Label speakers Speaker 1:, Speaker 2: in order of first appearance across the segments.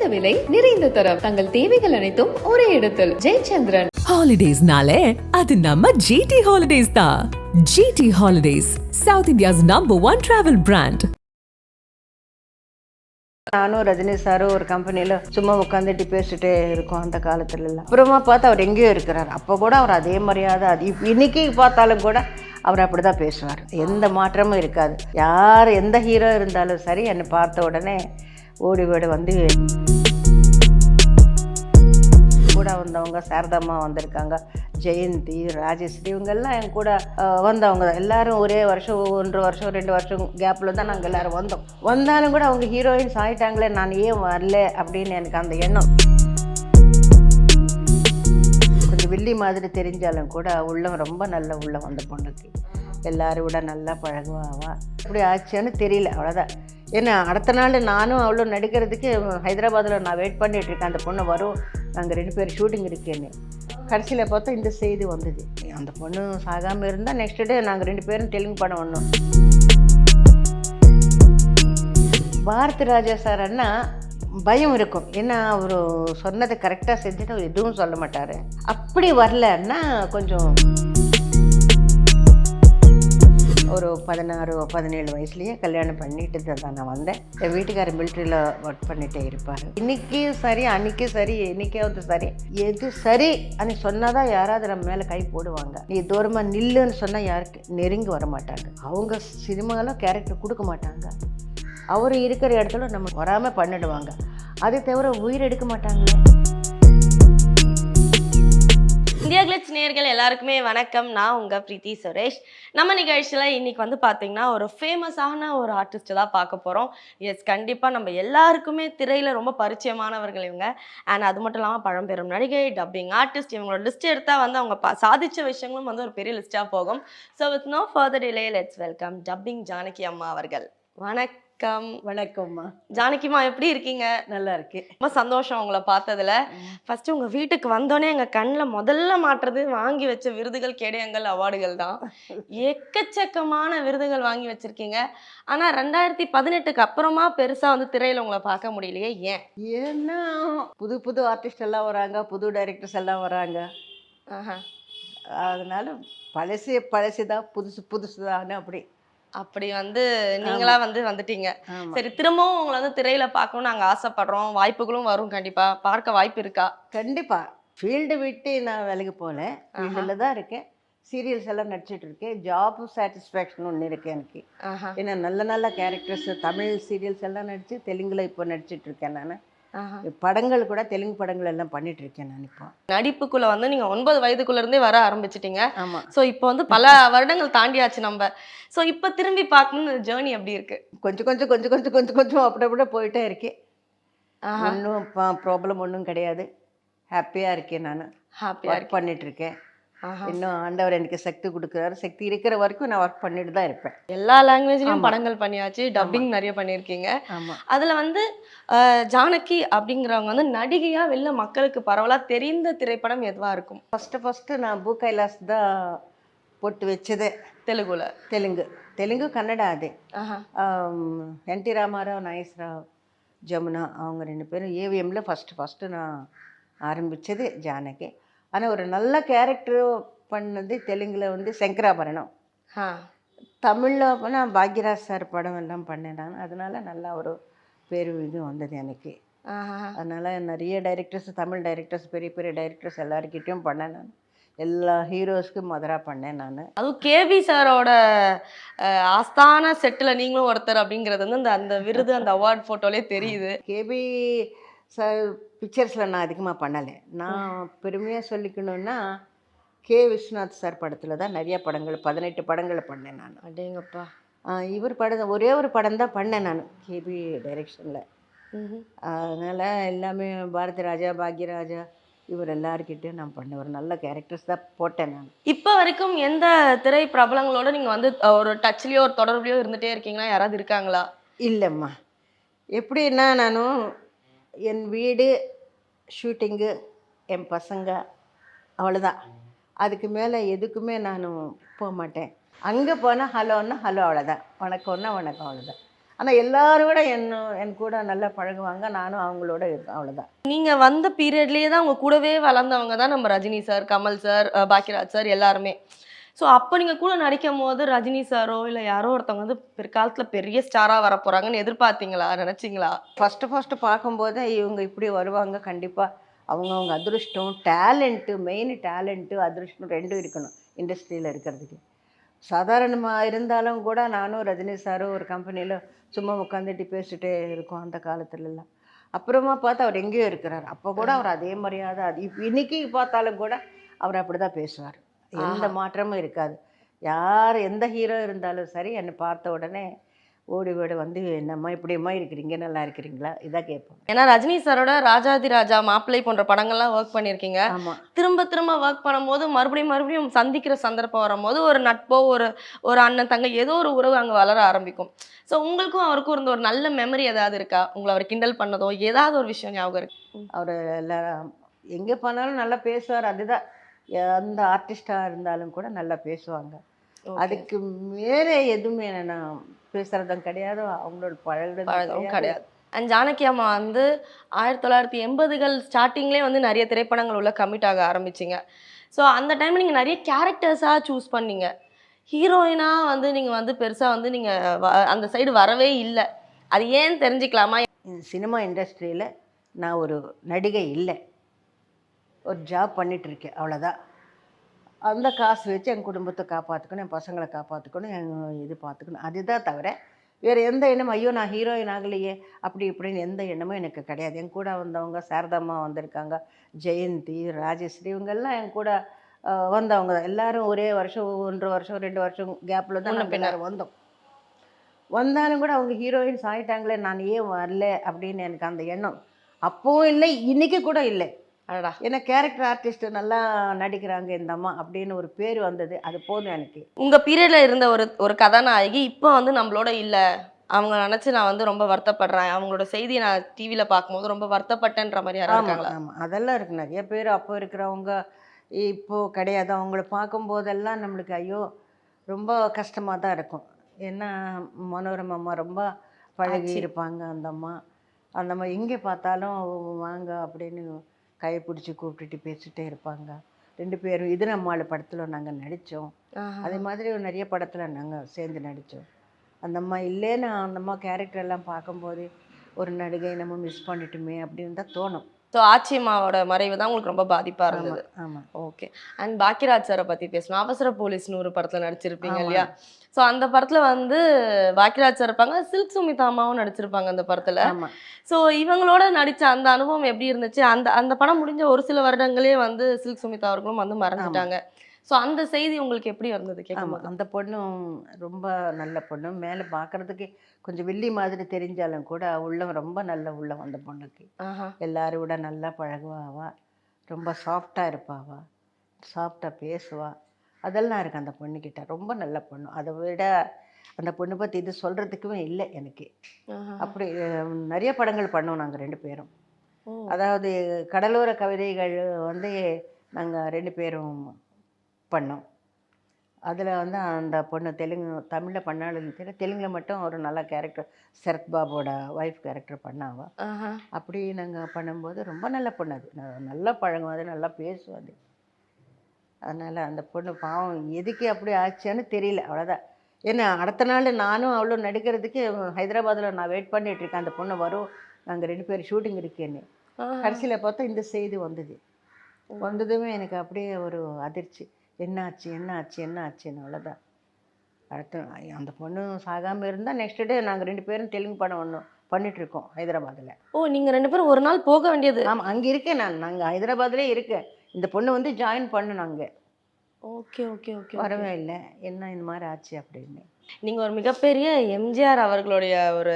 Speaker 1: குறைந்த விலை நிறைந்த தரம். தங்கள் தேவைகள் அனைத்தும் ஒரே இடத்தில். ஜெயச்சந்திரன்.
Speaker 2: ஹாலிடேஸ்னாலே அது நம்ம ஜிடி ஹாலிடேஸ் தான் GT holidays south India's number one travel brand
Speaker 3: நானும் ரஜினி சாரும் ஒரு கம்பெனியில் சும்மா உட்காந்துட்டு பேசிட்டே இருக்கோம் அந்த காலத்துல எல்லாம் அப்புறமா பார்த்து அவர் எங்கேயோ இருக்கிறார். அப்போ கூட அவர் அதே மரியாதை அது இன்னைக்கு பார்த்தாலும் கூட அவர் அப்படி தான் பேசுவார். எந்த மாற்றமும் இருக்காது. யார் எந்த ஹீரோ இருந்தாலும் சரி என்னை பார்த்த உடனே ஓடி ஓடி வந்து கூட வந்தவங்க சாரதாம்மா வந்திருக்காங்க ஜெயந்தி ராஜஸ்ரீ இவங்கெல்லாம் என் கூட வந்தவங்க தான். எல்லாரும் ஒரே வருஷம் ஒன்று வருஷம் ரெண்டு வருஷம் கேப்பில் தான் நாங்கள் எல்லாரும் வந்தோம். வந்தாலும் கூட அவங்க ஹீரோயின்ஸ் ஆகிட்டாங்களே நான் ஏன் வரல அப்படின்னு எனக்கு அந்த எண்ணம். கொஞ்சம் வில்லி மாதிரி தெரிஞ்சாலும் கூட உள்ளம் ரொம்ப நல்ல உள்ளம் அந்த பொண்ணுக்கு. எல்லாரும் விட நல்லா பழகுவாவா இப்படி ஆச்சுன்னு தெரியல அவ்வளோதான் ஏன்னா அடுத்த நாள் நானும் அவ்வளோ நடிக்கிறதுக்கு ஹைதராபாத்தில் நான் வெயிட் பண்ணிட்டு இருக்கேன். அந்த பொண்ணு வரும். நாங்கள் ரெண்டு பேர் ஷூட்டிங் இருக்கேன்னு. கடைசியில் பார்த்தா இந்த செய்தி வந்தது. அந்த பொண்ணு சாகாமல் இருந்தால் நெக்ஸ்ட் டே நாங்கள் ரெண்டு பேரும் தெலுங்கு படம் ஒன்றும் பாரதி ராஜா சார் அண்ணா பயம் இருக்கும். ஏன்னா அவர் சொன்னதை கரெக்டாக செஞ்சுட்டு அவர் எதுவும் சொல்ல மாட்டார். அப்படி வரலன்னா கொஞ்சம் ஒரு பதினாறு பதினேழு வயசுலேயே கல்யாணம் பண்ணிட்டு தான் நான் வந்தேன். என் வீட்டுக்காரர் மிலிட்ரியில் ஒர்க் பண்ணிட்டே இருப்பார். இன்னைக்கும் சரி அன்னைக்கும் சரி என்னைக்காவது சரி எது சரி அன்னை சொன்னாதான் யாராவது நம்ம மேலே கை போடுவாங்க. நீ தூரமாக நில்லுன்னு சொன்னால் யாருக்கு நெருங்கி வர மாட்டாங்க. அவங்க சினிமாலாம் கேரக்டர் கொடுக்க மாட்டாங்க. அவர் இருக்கிற இடத்துல நம்ம வராமல் பண்ணிடுவாங்க. அதை தவிர உயிர் எடுக்க மாட்டாங்களே
Speaker 4: இந்தியா கிளிட்ஸ் நேர்கள் எல்லாருக்குமே வணக்கம். நான் உங்க பிரீத்தி சுரேஷ். நம்ம நிகழ்ச்சியில இன்னைக்கு வந்து பாத்தீங்கன்னா ஒரு ஃபேமஸான ஒரு ஆர்டிஸ்ட் தான் பார்க்க போறோம். எஸ் கண்டிப்பா நம்ம எல்லாருக்குமே திரையில ரொம்ப பரிச்சயமானவர்கள் இவங்க. அண்ட் அது மட்டும் இல்லாமல் பழம்பெரும் நடிகை டப்பிங் ஆர்டிஸ்ட் இவங்களோட லிஸ்ட் எடுத்தா வந்து அவங்க சாதித்த சாதிச்ச விஷயங்களும் வந்து ஒரு பெரிய லிஸ்டா போகும். So with no further delay let's welcome dubbing Janaki அம்மா அவர்கள். வணக்கம்
Speaker 3: வணக்கம்மா.
Speaker 4: ஜானகிமா எப்படி இருக்கீங்க?
Speaker 3: நல்லா இருக்கு
Speaker 4: ரொம்ப சந்தோஷம் உங்களை பார்த்ததுல. ஃபர்ஸ்ட் உங்க வீட்டுக்கு வந்தோடனே எங்க கண்ணில் முதல்ல மாட்டுறது வாங்கி வச்ச விருதுகள் கேடயங்கள் அவார்டுகள் தான். எக்கச்சக்கமான விருதுகள் வாங்கி வச்சிருக்கீங்க. ஆனா ரெண்டாயிரத்தி பதினெட்டுக்கு அப்புறமா பெருசா வந்து திரையில உங்களை பார்க்க முடியலையே ஏன்?
Speaker 3: ஏன்னா புது புது ஆர்டிஸ்ட் எல்லாம் வராங்க புது டைரக்டர்ஸ் எல்லாம் வராங்க. அதனால பழசு பழசு தான் புதுசு புதுசு தான் அப்படி
Speaker 4: அப்படி வந்து நீங்களா வந்து வந்துட்டீங்க. சரி திரும்பவும் உங்களை வந்து திரையில பார்க்கணும்னு நாங்க ஆசைப்படுறோம். வாய்ப்புகளும் வரும் கண்டிப்பா. பார்க்க வாய்ப்பு இருக்கா?
Speaker 3: கண்டிப்பா. ஃபீல்டு விட்டு நான் வேலைக்கு போகல. ஃபீல்டில் தான் இருக்கேன். சீரியல்ஸ் எல்லாம் நடிச்சிட்டு இருக்கேன். ஜாப் சாட்டிஸ்ஃபேக்ஷன் ஒன்று இருக்கு எனக்கு. ஏன்னா நல்ல நல்ல கேரக்டர்ஸ் தமிழ் சீரியல்ஸ் எல்லாம் நடித்து தெலுங்குல இப்போ நடிச்சிட்டு இருக்கேன் நான். படங்கள் கூட தெலுங்கு படங்கள் எல்லாம் பண்ணிட்டு இருக்கேன் நான் இப்போ.
Speaker 4: நடிப்புக்குள்ள வந்து நீங்க ஒன்பது வயதுக்குள்ள இருந்தே வர ஆரம்பிச்சிட்டீங்க.
Speaker 3: ஆமாம்
Speaker 4: ஸோ இப்போ வந்து பல வருடங்கள் தாண்டியாச்சு நம்ம. ஸோ இப்போ திரும்பி பார்க்கணும்னு ஜேர்னி எப்படி இருக்கு?
Speaker 3: கொஞ்சம் கொஞ்சம் கொஞ்சம் கொஞ்சம் கொஞ்சம் கொஞ்சம் அப்படி அப்படி போயிட்டே இருக்கேன் ஒன்றும் ப்ராப்ளம் ஒன்றும் கிடையாது. ஹாப்பியாக இருக்கேன் நான்.
Speaker 4: ஹாப்பியா
Speaker 3: ஒர்க் பண்ணிட்டு இருக்கேன். இன்னும் ஆண்டவர் எனக்கு சக்தி கொடுக்குறாரு. சக்தி இருக்கிற வரைக்கும் நான் ஒர்க் பண்ணிட்டு தான் இருப்பேன்.
Speaker 4: எல்லா லாங்குவேஜ்லயும். படங்கள் பண்ணியாச்சு. டப்பிங் நிறைய பண்ணியிருக்கீங்க. அதுல வந்து ஜானகி அப்படிங்கிறவங்க வந்து நடிகையா வெளில மக்களுக்கு பரவலா தெரிந்த திரைப்படம் எதுவா இருக்கும்?
Speaker 3: ஃபஸ்ட்டு ஃபஸ்ட்டு நான் பூ கைலாஸ் தான் போட்டு வச்சது.
Speaker 4: தெலுங்குல.
Speaker 3: தெலுங்கு. தெலுங்கு கன்னடா அது. என் டி ராமாராவ் நாகேஸ்வரராவ் ஜமுனா அவங்க ரெண்டு பேரும் ஏவிஎம்மில் ஃபஸ்ட்டு ஃபஸ்ட்டு நான் ஆரம்பித்தது ஜானகி. ஆனால் ஒரு நல்ல கேரக்டர் பண்ணது தெலுங்கில் வந்து சங்கராபரணம். தமிழில் போனால் பாக்யராஜ் சார் படம் எல்லாம் பண்ணேன். நான் அதனால நல்லா ஒரு பேர் இது வந்தது எனக்கு. அதனால் நிறைய டைரக்டர்ஸ் தமிழ் டைரக்டர்ஸ் பெரிய பெரிய டைரக்டர்ஸ் எல்லாருக்கிட்டையும் பண்ணேன் நான். எல்லா ஹீரோஸ்க்கும் மதுரா பண்ணேன் நான்.
Speaker 4: அதுவும் கேபி சாரோட ஆஸ்தான செட்டில் நீங்களும் ஒருத்தர் அப்படிங்கிறது வந்து அந்த அந்த விருது அந்த அவார்ட் போட்டோலே தெரியுது.
Speaker 3: கேபி சார் பிக்சர்ஸில் நான் அதிகமாக பண்ணலை. நான் பெருமையாக சொல்லிக்கணுன்னா கே. விஸ்வநாத் சார் படத்தில் தான் நிறைய படங்கள் பதினெட்டு படங்களை பண்ணேன் நான்.
Speaker 4: அடேங்கப்பா.
Speaker 3: ஆஹ் இவர் படம் ஒரே ஒரு படம் தான் பண்ணேன் நான் கேபி டைரெக்ஷனில். அதனால் எல்லாமே பாரதி ராஜா பாக்யராஜா இவர் எல்லாருக்கிட்டையும் நான் பண்ணேன் ஒரு நல்ல கேரக்டர்ஸ் தான் போட்டேன் நான்.
Speaker 4: இப்போ வரைக்கும் எந்த திரை பிரபலங்களோட நீங்க வந்து ஒரு டச்லயோ ஒரு தொடர்புலயோ இருந்துட்டே இருக்கீங்களா? யாராவது இருக்காங்களா?
Speaker 3: இல்லைம்மா. எப்படின்னா நானும் என் வீடு ஷூட்டிங்கு என் பசங்க அவ்வளோதான் அதுக்கு மேலே எதுக்குமே நான் போக மாட்டேன். அங்கே போனால் ஹலோன்னா ஹலோ அவ்வளோதான் வணக்கம்னா வணக்கம் அவ்வளோதான் ஆனால் எல்லாரும் விட என்ன என் கூட நல்லா பழகுவாங்க நானும் அவங்களோட இருக்கேன் அவ்வளோதான்
Speaker 4: நீங்கள் வந்த பீரியட்லேயே தான் உங்கள் கூடவே வளர்ந்தவங்க தான் நம்ம Rajini sir Kamal sir Bhagyaraj sir எல்லாருமே. ஸோ அப்போ நீங்க கூட நடிக்கும் போது ரஜினி சாரோ இல்லை யாரோ ஒருத்தவங்க வந்து பிற்காலத்துல பெரிய ஸ்டாரா வர போறாங்கன்னு எதிர்பார்த்தீங்களா? நினைச்சீங்களா?
Speaker 3: ஃபஸ்ட்டு ஃபஸ்ட்டு பார்க்கும்போதே இவங்க இப்படி வருவாங்க கண்டிப்பாக அவங்கவுங்க அதிருஷ்டம் டேலண்ட்டு மெயின் டேலண்ட்டு அதிருஷ்டம் ரெண்டும் இருக்கணும் இண்டஸ்ட்ரியில் இருக்கிறதுக்கு. சாதாரணமாக இருந்தாலும் கூட நானும் ரஜினி சாரும் ஒரு கம்பெனியில் சும்மா உட்காந்துட்டு பேசிட்டே இருக்கோம் அந்த காலத்துலலாம். அப்புறமா பார்த்தா அவர் எங்கேயோ இருக்கிறார். அப்போ கூட அவர் அதே மரியாதை அது இன்னைக்கு பார்த்தாலும் கூட அவர் அப்படி தான் பேசுவார். எந்த மாற்றமும் இருக்காது. யார் எந்த ஹீரோ இருந்தாலும் சரி என்னை பார்த்த உடனே ஓடி ஓடி வந்து என்னம்மா இப்படியம்மா இருக்கிறீங்க? நல்லா இருக்கிறீங்களா? இதான் கேட்போம்.
Speaker 4: ஏன்னா ரஜினி சாரோட ராஜாதி ராஜா மாப்பிள்ளை போன்ற படங்கள்லாம் ஒர்க் பண்ணியிருக்கீங்க.
Speaker 3: ஆமாம்
Speaker 4: திரும்ப திரும்ப ஒர்க் பண்ணும்போது மறுபடியும் மறுபடியும் சந்திக்கிற சந்தர்ப்பம் வரும்போது ஒரு நட்போ ஒரு ஒரு அண்ணன் தங்க ஏதோ ஒரு உறவு அங்கே வளர ஆரம்பிக்கும். ஸோ உங்களுக்கும் அவருக்கும் இருந்த ஒரு நல்ல மெமரி ஏதாவது இருக்கா? உங்களை அவர் கிண்டல் பண்ணதோ ஏதாவது ஒரு விஷயம் ஞாபகம் இருக்கு?
Speaker 3: அவர் எல்லாம் எங்கே போனாலும் நல்லா பேசுவார் அதுதான். எந்த ஆர்டிஸ்டாக இருந்தாலும் கூட நல்லா பேசுவாங்க. அதுக்கு மேலே எதுவுமே நான் பேசுகிறதும் கிடையாது. அவங்களோட பழகிறதும்
Speaker 4: கிடையாது. அண்ட் ஜானகி அம்மா வந்து ஆயிரத்தி தொள்ளாயிரத்தி எண்பதுகள் ஸ்டார்டிங்லேயே வந்து நிறைய திரைப்படங்கள் உள்ள கமிட் ஆக ஆரம்பிச்சிங்க. ஸோ அந்த டைமில் நீங்கள் நிறைய கேரக்டர்ஸாக சூஸ் பண்ணீங்க. ஹீரோயினாக வந்து நீங்கள் வந்து பெருசாக வந்து நீங்கள் அந்த சைடு வரவே இல்லை. அது ஏன் தெரிஞ்சுக்கலாமா?
Speaker 3: சினிமா இண்டஸ்ட்ரியில் நான் ஒரு நடிகை இல்லை. ஒரு ஜாப் பண்ணிட்டு இருக்கேன் அவ்வளோதான் அந்த காசு வச்சு என் குடும்பத்தை காப்பாற்றிக்கணும் என் பசங்களை காப்பாற்றிக்கணும் என் இது பார்த்துக்கணும் அதுதான் தவிர வேறு எந்த எண்ணமும் ஐயோ நான் ஹீரோயின் ஆகலையே அப்படி இப்படின்னு எந்த எண்ணமும் எனக்கு கிடையாது. என் கூட வந்தவங்க சாரதாம்மா வந்திருக்காங்க ஜெயந்தி ராஜஸ்ரீ இவங்கெல்லாம் என் கூட வந்தவங்க தான். எல்லாரும் ஒரே வருஷம் ஒன்றரை வருஷம் ரெண்டு வருஷம் கேப்பில் தான்
Speaker 4: முன்ன
Speaker 3: நாங்கள்
Speaker 4: பின்ன.
Speaker 3: எல்லாரும் வந்தோம். வந்தாலும் கூட அவங்க ஹீரோயின்ஸ் ஆயிட்டாங்களே நான் ஏன் வரல அப்படின்னு எனக்கு அந்த எண்ணம் அப்போவும் இல்லை இன்னைக்கு கூட இல்லை.
Speaker 4: அடடா.
Speaker 3: ஏன்னா கேரக்டர் ஆர்டிஸ்ட் நல்லா நடிக்கிறாங்க இந்த அம்மா அப்படின்னு ஒரு பேர் வந்தது. அது போதும் எனக்கு.
Speaker 4: உங்க பீரியட்ல இருந்த ஒரு ஒரு கதாநாயகி இப்போ வந்து நம்மளோட இல்ல. அவங்க நினைச்சு நான் வந்து ரொம்ப வருத்தப்படுறேன். அவங்களோட செய்தியை நான் டிவில பார்க்கும்போது ரொம்ப வருத்தப்பட்டேன்ற மாதிரி யாரும்
Speaker 3: ஆமாம்
Speaker 4: இருக்காங்களா?
Speaker 3: ஆமாம் அதெல்லாம் இருக்கு. நிறைய பேர் அப்போ இருக்கிறவங்க இப்போ கிடையாது. அவங்கள பார்க்கும்போதெல்லாம் நம்மளுக்கு ஐயோ ரொம்ப கஷ்டமாக தான் இருக்கும். ஏன்னா மனோரமா அம்மா ரொம்ப பழகி. இருப்பாங்க அந்த அம்மா. அந்த அம்மா எங்கே பார்த்தாலும் வாங்க அப்படின்னு கை பிடிச்சி கூப்பிட்டுட்டு பேசிட்டே இருப்பாங்க. ரெண்டு பேரும் இது நம்மாள் படத்தில் நாங்கள் நடித்தோம் அதே மாதிரி நிறைய படத்தில் நாங்கள் சேர்ந்து நடித்தோம் அந்த அம்மா இல்லைன்னு அந்த அம்மா கேரக்டர் எல்லாம் பார்க்கும்போது ஒரு நடிகை நம்ம மிஸ் பண்ணிட்டோமே அப்படின்னு தான் தோணும்.
Speaker 4: ஸோ ஆச்சியம்மாவோட மறைவு தான் உங்களுக்கு ரொம்ப பாதிப்பா இருந்தது.
Speaker 3: ஆமாம்
Speaker 4: ஓகே அண்ட் பாக்கியராஜ் சாரை பத்தி பேசணும். அவசர போலீஸ்னு ஒரு படத்துல நடிச்சிருப்பீங்க. இல்லையா? ஸோ அந்த படத்துல வந்து பாக்கியராஜ் சார் இருப்பாங்க. சில்க் சுமிதா அம்மாவும் நடிச்சிருப்பாங்க அந்த படத்துல. ஸோ இவங்களோட நடிச்ச அந்த அனுபவம் எப்படி இருந்துச்சு? அந்த அந்த படம் முடிஞ்ச ஒரு சில வருடங்களே வந்து சில்க் சுமிதா அவர்களும் வந்து மறைஞ்சிட்டாங்க ஸோ அந்த செய்தி உங்களுக்கு எப்படி இருந்தது கேட்கும்
Speaker 3: அந்த பொண்ணும் ரொம்ப நல்ல பொண்ணு. மேலே பார்க்கறதுக்கு கொஞ்சம் வெள்ளி மாதிரி தெரிஞ்சாலும் கூட உள்ளம் ரொம்ப நல்ல உள்ளம் அந்த பொண்ணுக்கு. விட நல்லா பழகுவா அவ. ரொம்ப சாஃப்டாக இருப்பாவா சாஃப்டாக பேசுவா. அதெல்லாம் இருக்கு அந்த பொண்ணுக்கிட்ட ரொம்ப நல்ல பொண்ணு. அதை விட அந்த பொண்ணை பற்றி இது சொல்கிறதுக்குமே இல்லை எனக்கு. அப்படி நிறைய படங்கள் பண்ணோம் நாங்கள் ரெண்டு பேரும். அதாவது கடலோர கவிதைகள் வந்து நாங்கள் ரெண்டு பேரும் பண்ணோம். அதில் வந்து அந்த பொண்ணு தெலுங்கு தமிழில் பண்ணாலும் தெரியல தெலுங்கில் மட்டும் ஒரு நல்ல கேரக்டர் சரத் பாபோட ஒய்ஃப் கேரக்டர் பண்ணாவா. அப்படி நாங்கள் பண்ணும்போது ரொம்ப நல்ல பொண்ணு அது. நல்லா பழகும் அது நல்லா பேசும் அது. அதனால் அந்த பொண்ணு பாவம் எதுக்கு அப்படி ஆச்சுன்னு தெரியல அவ்வளோதான் ஏன்னா அடுத்த நாள் நானும் அவ்வளோ நடிக்கிறதுக்கு ஹைதராபாத்தில் நான் வெயிட் பண்ணிட்டு இருக்கேன். அந்த பொண்ணு வரும் நாங்கள் ரெண்டு பேரும் ஷூட்டிங் இருக்கேன்னு. கடைசியில் பார்த்தா இந்த செய்தி வந்தது. வந்ததுமே எனக்கு அப்படியே ஒரு அதிர்ச்சி. என்ன ஆச்சு என்ன ஆச்சு என்ன ஆச்சுன்னு அவ்வளோதான் அடுத்து அந்த பொண்ணு சாகாமல் இருந்தால் நெக்ஸ்ட் டே நாங்கள் ரெண்டு பேரும் தெலுங்கு படம் ஒன்று பண்ணிகிட்ருக்கோம் ஹைதராபாத்தில்
Speaker 4: ஓ நீங்க ரெண்டு பேரும் ஒரு நாள் போக வேண்டியது.
Speaker 3: ஆமாம் அங்கே இருக்கேன் நான். நாங்கள் ஹைதராபாத்லேயே இருக்கேன். இந்த பொண்ணு வந்து ஜாயின் பண்ணுனாங்க
Speaker 4: ஓகே ஓகே ஓகே
Speaker 3: வரவே இல்லை. என்ன இந்த மாதிரி ஆச்சு அப்படின்னு.
Speaker 4: நீங்க ஒரு மிகப்பெரிய எம்ஜிஆர் அவர்களுடைய ஒரு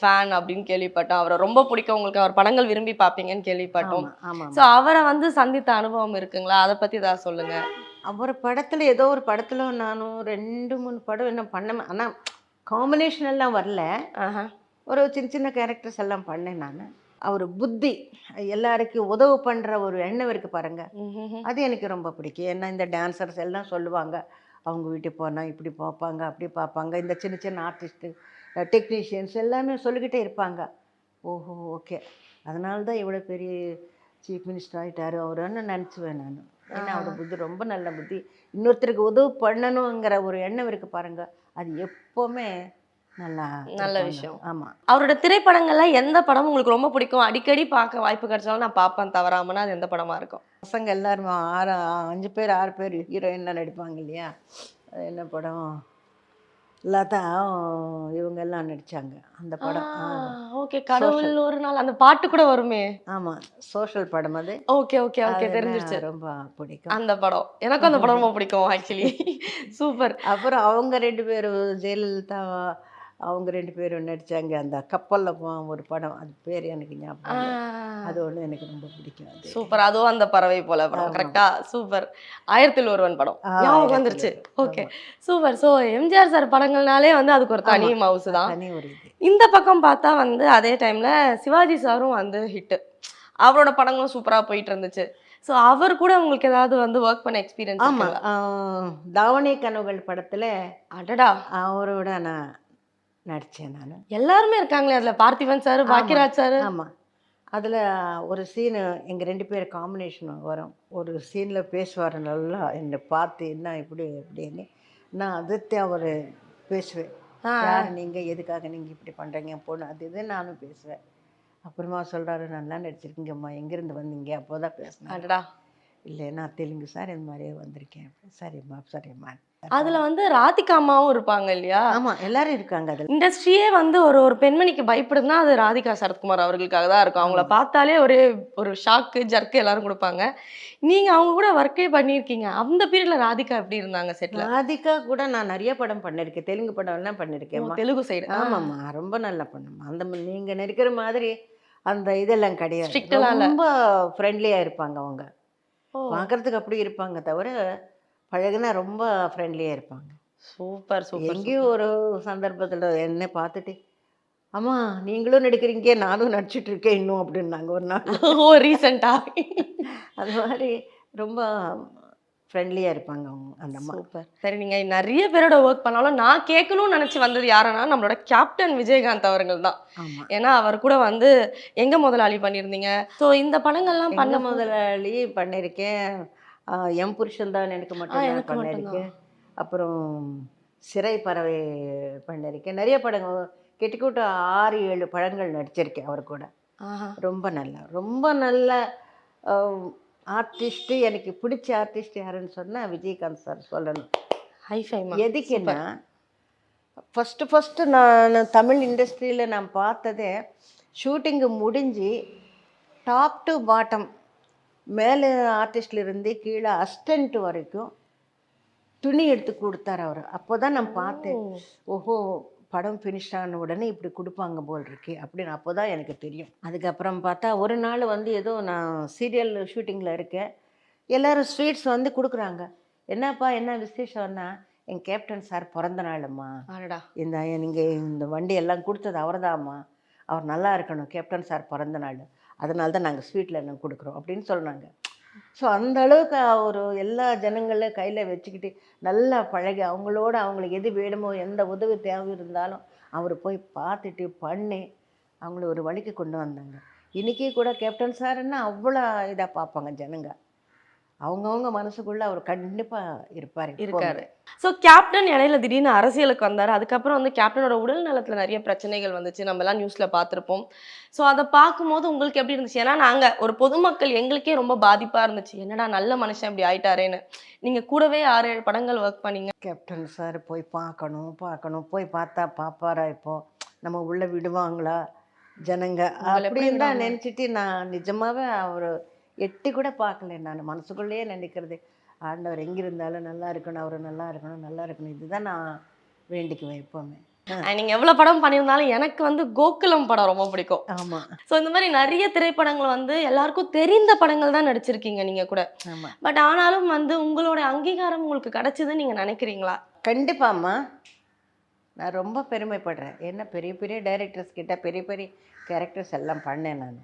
Speaker 4: ஃபேன் அப்படின்னு கேள்விப்பட்டோம். அவரை ரொம்ப பிடிக்கும். உங்களுக்கு அவர் படங்கள் விரும்பி பார்ப்பீங்கன்னு கேள்விப்பட்டோம். ஸோ அவரை வந்து சந்தித்த அனுபவம் இருக்குங்களா? அதை பத்தி ஏதாவது சொல்லுங்க.
Speaker 3: அவர் படத்தில் ஏதோ ஒரு படத்தில் நானும் ரெண்டு மூணு படம் என்ன பண்ண ஆனால் காம்பினேஷன் எல்லாம் வரல. ஒரு சின்ன சின்ன கேரக்டர்ஸ் எல்லாம் பண்ணேன் நான். அவர் புத்தி எல்லாருக்கும் உதவு பண்ணுற ஒரு எண்ணம் இருக்கு பாருங்க.
Speaker 4: ம்ஹும்ஹும்.
Speaker 3: அது எனக்கு ரொம்ப பிடிக்கும். ஏன்னா இந்த டான்சர்ஸ் எல்லாம் சொல்லுவாங்க அவங்க வீட்டுக்கு போனால் இப்படி பார்ப்பாங்க அப்படி பார்ப்பாங்க. இந்த சின்ன சின்ன ஆர்டிஸ்ட்டு டெக்னீஷியன்ஸ் எல்லாமே சொல்லிக்கிட்டே இருப்பாங்க. ஓஹோ ஓகே அதனால தான் இவ்வளோ பெரிய சீஃப் மினிஸ்டர் ஆகிட்டாரு அவருன்னு நினச்சிவேன் நான்? ஏன்னா அவரோட புத்தி ரொம்ப நல்ல புத்தி. இன்னொருத்தருக்கு உதவி பண்ணணுங்கிற ஒரு எண்ணம் இருக்குது பாருங்க. அது எப்போவுமே நல்லா
Speaker 4: நல்ல. விஷயம்.
Speaker 3: ஆமாம்
Speaker 4: அவரோட திரைப்படங்கள்ல எந்த படம் உங்களுக்கு ரொம்ப பிடிக்கும்? அடிக்கடி பார்க்க வாய்ப்பு கிடைச்சாலும் நான் பார்ப்பேன் தவறாமனா அது எந்த படமா இருக்கும்?
Speaker 3: பசங்க எல்லாரும் ஆறு அஞ்சு பேர் ஆறு பேர் ஹீரோயின்லாம் நடிப்பாங்க இல்லையா? அது என்ன படம்? லதா இவங்க எல்லாம் நடிச்சாங்க. அந்த படம்
Speaker 4: ஓகே. கடவுள் ஒரு நாள் அந்த பாட்டு கூட வருமே?
Speaker 3: ஆமாம் சோஷியல் படம் அது.
Speaker 4: Okay okay okay. தெரிஞ்சிருச்சு.
Speaker 3: ரொம்ப பிடிக்கும்.
Speaker 4: அந்த படம். எனக்கும் அந்த படம் ரொம்ப பிடிக்கும் ஆக்சுவலி சூப்பர்
Speaker 3: அப்புறம் அவங்க ரெண்டு பேரும் ஜெயலலிதா அவங்க ரெண்டு பேரும் நடிச்சாங்க. அந்த கப்பல்ல ஒரு படம் அது பேர் எனக்கு ஞாபகம். அது ஒன்று எனக்கு ரொம்ப பிடிக்கும்
Speaker 4: சூப்பர். அதுவும் அந்த பறவை போல படம்.
Speaker 3: ஆமா.
Speaker 4: கரெக்டா சூப்பர். ஆயிரத்தில் ஒருவன் படம். ஞாபகம் வந்துருச்சு. Okay. Super. So MGR sir படங்கள்னாலே வந்து அதுக்கு ஒரு தனி. மவுசு தான். இந்த பக்கம் பார்த்தா வந்து அதே டைம்ல சிவாஜி சாரும் வந்து ஹிட் அவரோட படங்களும் சூப்பரா போயிட்டு இருந்துச்சு. ஸோ அவர் கூட உங்களுக்கு ஏதாவது வந்து ஒர்க் பண்ண எக்ஸ்பீரியன்ஸ்
Speaker 3: ஆமாம் தாவணி கனவுகள் படத்தில்
Speaker 4: அடடா.
Speaker 3: அவரோட நான் நடித்தேன் நான்.
Speaker 4: எல்லாருமே இருக்காங்களே அதுல பார்த்திபன் சார் பாக்கியராஜ் சார்.
Speaker 3: ஆமாம் அதில் ஒரு சீனு எங்கள் ரெண்டு பேர் காம்பினேஷன் வரும். ஒரு சீனில் பேசுவார் நல்லா என்னை பார்த்து என்ன இப்படி இப்படின்னு நான் அதுத்தை அவர் பேசுவேன். யார் நீங்கள் எதுக்காக நீங்கள் இப்படி பண்ணுறீங்க பொண்ணு அது இது நானும் பேசுவேன். அப்புறமா சொல்கிறாரு நல்லா நடிச்சிருக்கீங்கம்மா. எங்கேருந்து வந்தீங்க? அப்போ தான் பேசினேன் இல்லை நான் தெலுங்கு சார் இந்த மாதிரியே வந்திருக்கேன். சரிம்மா சரிம்மா.
Speaker 4: அதுல வந்து ராதிகா அம்மாவும் இருப்பாங்க இல்லையா?
Speaker 3: ஆமாம் எல்லாரும் இருக்காங்க அதில்.
Speaker 4: இண்டஸ்ட்ரியே வந்து ஒரு ஒரு பெண்மணிக்கு பயப்படுதுன்னா அது ராதிகா சரத்குமார் அவர்களுக்காக தான் இருக்கும். அவங்கள பார்த்தாலே ஒரே ஒரு ஷாக்கு ஜர்க்கு எல்லாரும் கொடுப்பாங்க. நீங்க அவங்க கூட ஒர்க்கே பண்ணியிருக்கீங்க. அந்த பீரியட்ல ராதிகா எப்படி இருந்தாங்க செட்ல
Speaker 3: ராதிகா கூட நான் நிறைய படம் பண்ணியிருக்கேன் தெலுங்கு படம் எல்லாம் பண்ணியிருக்கேன்
Speaker 4: தெலுங்கு சைடு
Speaker 3: ஆமாம்மா ரொம்ப நல்லா பண்ணுமா அந்த நீங்க நடிக்கிற மாதிரி அந்த இதெல்லாம் கிடையாது. ரொம்ப ஃப்ரெண்ட்லியா இருப்பாங்க அவங்க.
Speaker 4: ஓ.
Speaker 3: பார்க்கறதுக்கு அப்படி இருப்பாங்க தவிர பழகுனா ரொம்ப ஃப்ரெண்ட்லியா இருப்பாங்க.
Speaker 4: சூப்பர் சூப்பர்
Speaker 3: எங்கேயோ ஒரு சந்தர்ப்பத்துல என்ன பார்த்துட்டு அம்மா நீங்களும் நடிக்கிறீங்க நானும் நடிச்சிட்டு இருக்கேன் இன்னும் அப்படின்னாங்க ஒரு நாள்.
Speaker 4: ஓ ரீசெண்டா
Speaker 3: அது மாதிரி ரொம்ப ஃப்ரெண்ட்லியா இருப்பாங்க அவங்க அந்த அம்மா.
Speaker 4: சூப்பர். சரி நீங்க நிறைய பேரோட ஒர்க் பண்ணாலும் நான் கேட்கணும்னு நினைச்சு வந்தது யாருன்னா நம்மளோட கேப்டன் விஜயகாந்த் அவர்கள் தான். ஏன்னா அவர் கூட வந்து எங்க முதலாளி பண்ணியிருந்தீங்க? ஸோ இந்த படங்கள்லாம்
Speaker 3: பண்ண முதலாளி பண்ணியிருக்கேன். எம் புருஷன் தான் எனக்கு மட்டும் பண்ணியிருக்கேன் அப்புறம் சிறை பறவை பண்ணியிருக்கேன் நிறைய படங்கள். கிட்டத்தட்ட ஆறு ஏழு படங்கள் நடிச்சிருக்கேன் அவர் கூட. ரொம்ப நல்லா ரொம்ப நல்ல ஆர்டிஸ்ட்டு எனக்கு பிடிச்ச ஆர்டிஸ்ட் யாருன்னு சொன்னால் விஜயகாந்த் சார் சொல்லணும்.
Speaker 4: ஹைஃபைமா
Speaker 3: எதுக்குன்னா ஃபஸ்ட்டு ஃபஸ்ட்டு நான் தமிழ் இண்டஸ்ட்ரியில் நான் பார்த்ததே ஷூட்டிங்கு முடிஞ்சு டாப் டு பாட்டம் மேலே ஆர்டிஸ்ட்ல இருந்து கீழே அஸ்டண்ட் வரைக்கும் துணி எடுத்து கொடுத்தாரு அவர். அப்போ தான் நான் பார்த்தேன். ஓஹோ படம் ஃபினிஷ் ஆன உடனே இப்படி கொடுப்பாங்க போல் இருக்கு அப்படின்னு அப்போ தான் எனக்கு தெரியும். அதுக்கப்புறம் பார்த்தா ஒரு நாள் வந்து ஏதோ நான் சீரியல் ஷூட்டிங்கில் இருக்கேன். எல்லாரும் ஸ்வீட்ஸ் வந்து கொடுக்குறாங்க. என்னப்பா என்ன விசேஷம்னா? என் கேப்டன் சார் பிறந்த நாளும்மா. இந்த நீங்கள் இந்த வண்டி எல்லாம் கொடுத்தது அவர்தாம்மா. அவர் நல்லா இருக்கணும். கேப்டன் சார் பிறந்த நாள். அதனால தான் நாங்கள் ஸ்வீட்டில் நாங்கள் கொடுக்குறோம் அப்படின்னு சொன்னாங்க ஸோ அந்த அளவுக்கு ஒரு எல்லா ஜனங்களும் கையில் வச்சுக்கிட்டு நல்லா பழகி அவங்களோட அவங்களுக்கு எது வேணுமோ எந்த உதவி தேவை இருந்தாலும் அவர் போய் பார்த்துட்டு பண்ணி அவங்கள ஒரு வழிக்கு கொண்டு வந்தாங்க. இன்றைக்கி கூட கேப்டன் சாருன்னா அவ்வளோ இதாக பார்ப்பாங்க ஜனங்கள் அவங்கவுங்க மனசுக்குள்ளே அவர் கண்டிப்பாக இருப்பார்
Speaker 4: இருக்காரு. ஸோ கேப்டன் இடையில திடீர்னு அரசியலுக்கு வந்தார். அதுக்கப்புறம் வந்து கேப்டனோட உடல் நலத்துல நிறைய பிரச்சனைகள் வந்துச்சு. நம்ம எல்லாம் நியூஸ்ல பார்த்துருப்போம். ஸோ அதை பார்க்கும்போது உங்களுக்கு எப்படி இருந்துச்சு? ஏன்னா நாங்க ஒரு பொதுமக்கள் எங்களுக்கே ரொம்ப பாதிப்பா இருந்துச்சு. என்னடா நல்ல மனுஷன் இப்படி ஆயிட்டாரேன்னு. நீங்க கூடவே ஆறு ஏழு படங்கள் ஒர்க் பண்ணீங்க.
Speaker 3: கேப்டன் சார் போய் பார்க்கணும் பார்க்கணும். போய் பார்த்தா பாப்பாரா இப்போ? நம்ம உள்ள விடுவாங்களா? ஜனங்க? அப்படின்னு தான்? நினச்சிட்டு நான் நிஜமாவே அவர் எட்டி கூட பார்க்கல நான். மனசுக்குள்ளேயே நினைக்கிறது ஆண்டவர் எங்க இருந்தாலும் நல்லா இருக்கணும் அவர் நல்லா இருக்கணும் நல்லா இருக்கணும். இதுதான் நான் வேண்டிக்குவேன் எப்போவுமே.
Speaker 4: நீங்க எவ்வளவு படம் பண்ணியிருந்தாலும் எனக்கு வந்து கோகுலம் படம் ரொம்ப பிடிக்கும்.
Speaker 3: ஆமாம்
Speaker 4: ஸோ இந்த மாதிரி நிறைய திரைப்படங்கள் வந்து எல்லாருக்கும் தெரிந்த படங்கள் தான் நடிச்சிருக்கீங்க நீங்க கூட. பட் ஆனாலும் வந்து உங்களோட அங்கீகாரம் உங்களுக்கு கிடைச்சதுன்னு நீங்க நினைக்கிறீங்களா?
Speaker 3: கண்டிப்பாம்மா. நான் ரொம்ப பெருமைப்படுறேன். என்ன பெரிய பெரிய டைரக்டர்ஸ் கிட்ட பெரிய பெரிய கேரக்டர்ஸ் எல்லாம் பண்ணேன் நான்.